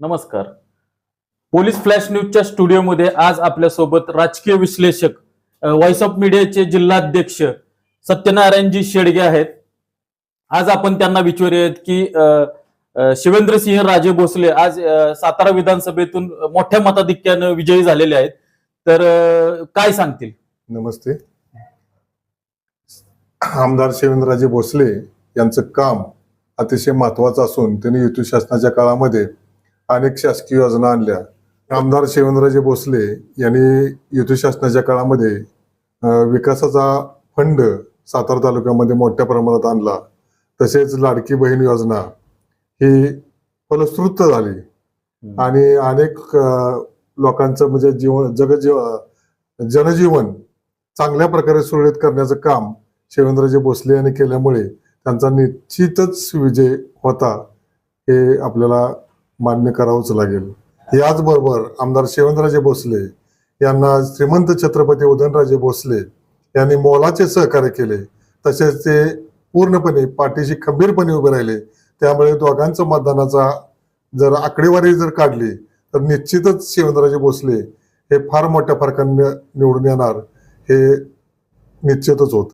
नमस्कार. Police flash न्यूजच्या स्टुडिओमध्ये आज आपल्यासोबत राजकीय विश्लेषक व्हॉइस ऑफ मीडियाचे जिल्हाध्यक्ष सत्यनारायणजी शेडगे आहेत. आज आपण त्यांना विचारूयात की शिवेंद्रसिंह राजे भोसले आज सातारा विधानसभेतून मोठ्या मताधिक्यानं विजयी झालेले आहेत. तर काय सांगतील? नमस्ते. आमदार शिवेंद्रराजे भोसले यांचं काम अतिशय महत्वाचं असून त्यांनी युती शासनाच्या काळामध्ये अनेक शासकीय योजना आणल्या. आमदार शिवेंद्रराजे भोसले यांनी युती शासनाच्या काळामध्ये विकासाचा फंड सातारा तालुक्यामध्ये मोठ्या प्रमाणात आणला. तसेच लाडकी बहीण योजना ही फलश्रुत झाली. आणि अनेक लोकांचं म्हणजे जीवन जगजीव जनजीवन चांगल्या प्रकारे सुरळीत करण्याचं काम शिवेंद्रजी भोसले यांनी केल्यामुळे त्यांचा निश्चितच विजय होता हे आपल्याला मान्य करावंच लागेल. याचबरोबर आमदार शिवेंद्रराजे भोसले यांना श्रीमंत छत्रपती उदयनराजे भोसले यांनी मोलाचे सहकार्य केले. तसेच ते पूर्णपणे पाठीशी खंबीरपणे उभे राहिले. त्यामुळे दोघांचं मतदानाचा जर आकडेवारी जर काढली तर निश्चितच शिवेंद्रराजे भोसले हे फार मोठ्या फरकाने निवडून येणार हे निश्चितच होत.